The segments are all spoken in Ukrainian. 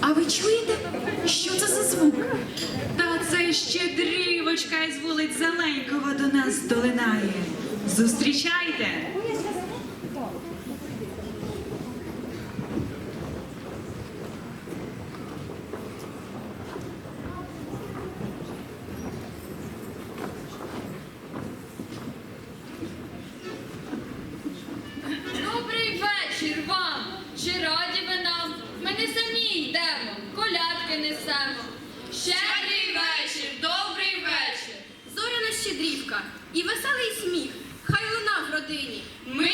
А ви чуєте, що це за звук? Та це ще дрівочка із вулиць Зеленького до нас долинає. Зустрічайте! і веселий сміх, хай луна в родині. Ми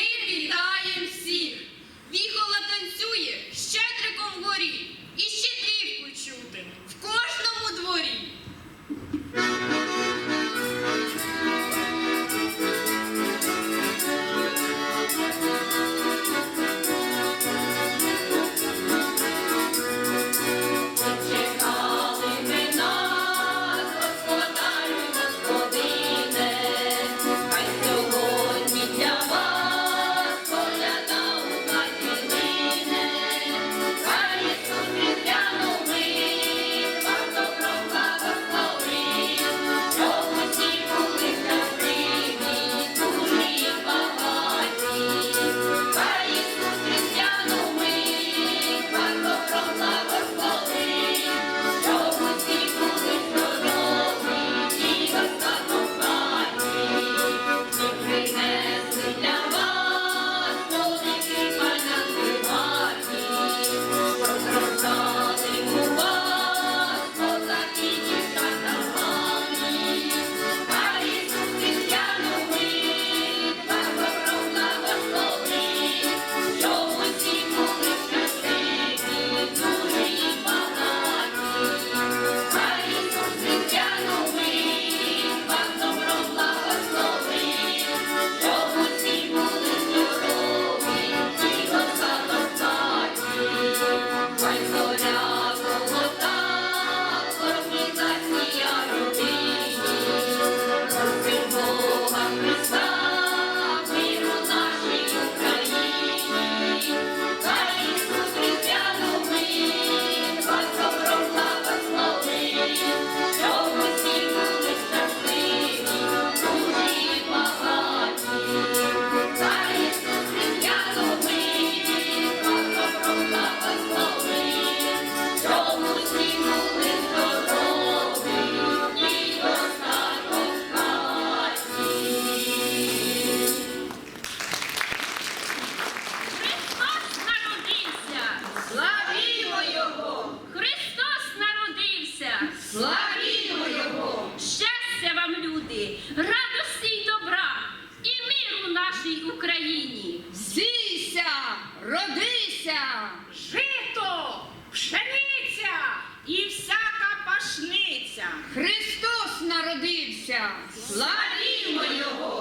Славімо Його!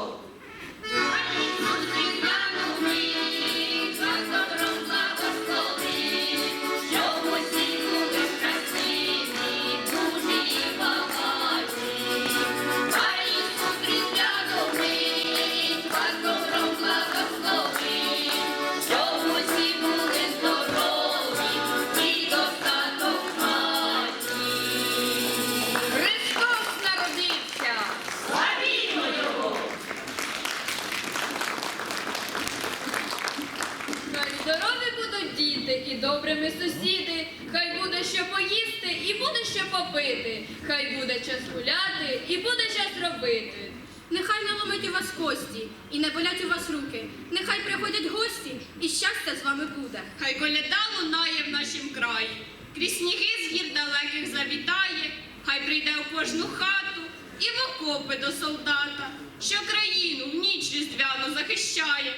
болить у вас кості, і не болять у вас руки. Нехай приходять гості, і щастя з вами буде. Хай коляда лунає в нашім краї, крізь сніги з гір далеких завітає, хай прийде у кожну хату і в окопи до солдата, що країну в ніч різдвяно захищає.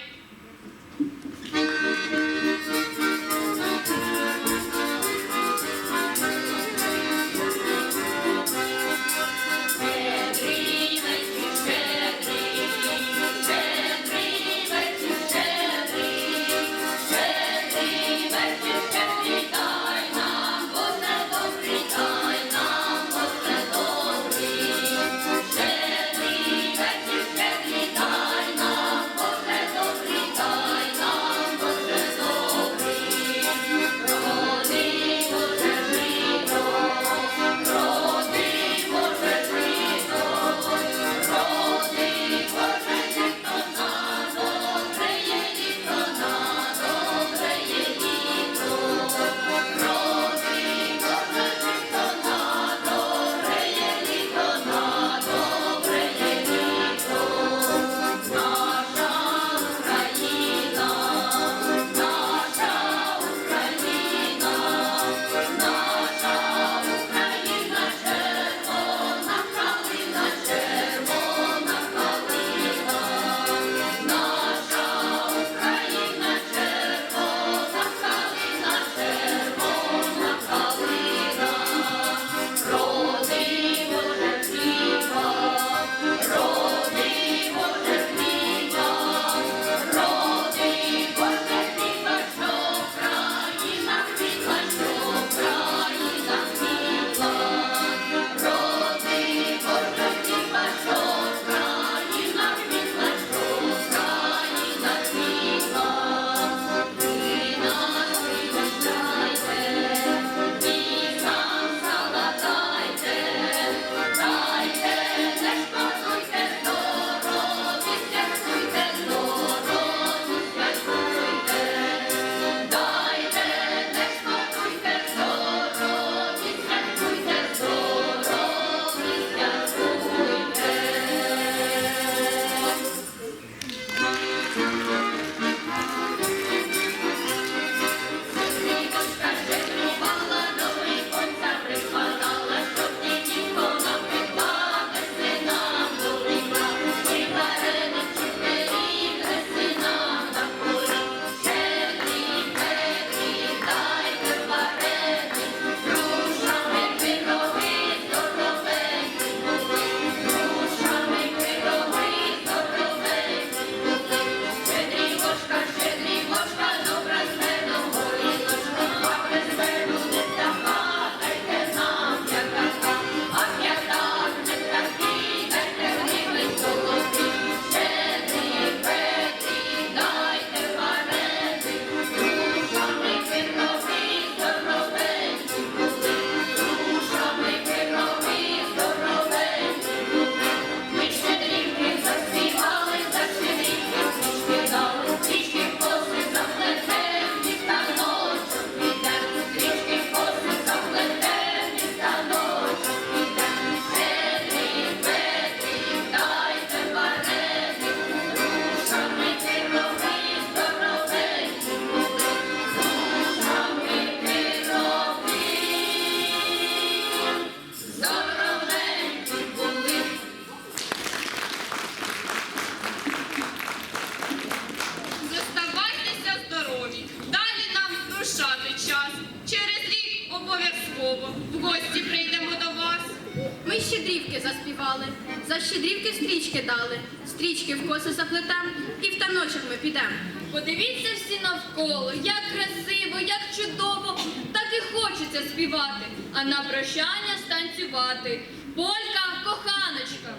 Стрічки в коси заплетем і в таночок ми підемо. Подивіться всі навколо, як красиво, як чудово, так і хочеться співати, а на прощання станцювати. Полька, коханочка.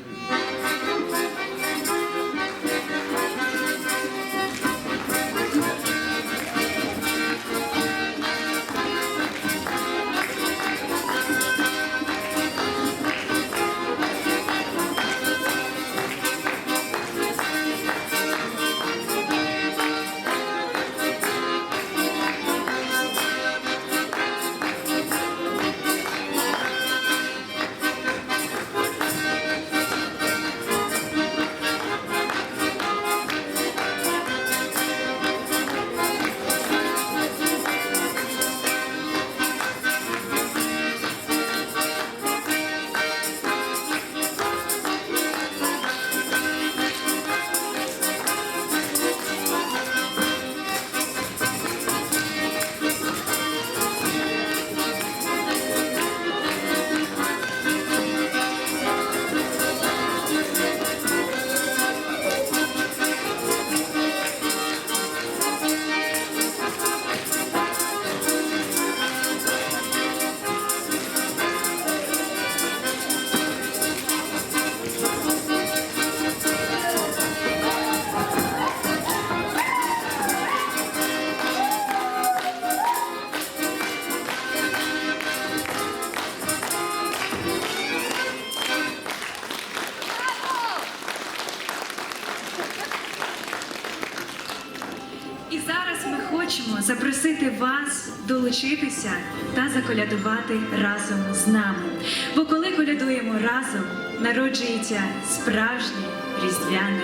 Запросити вас долучитися та заколядувати разом з нами. Бо коли колядуємо разом, народжується справжнє різдвяне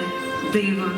диво.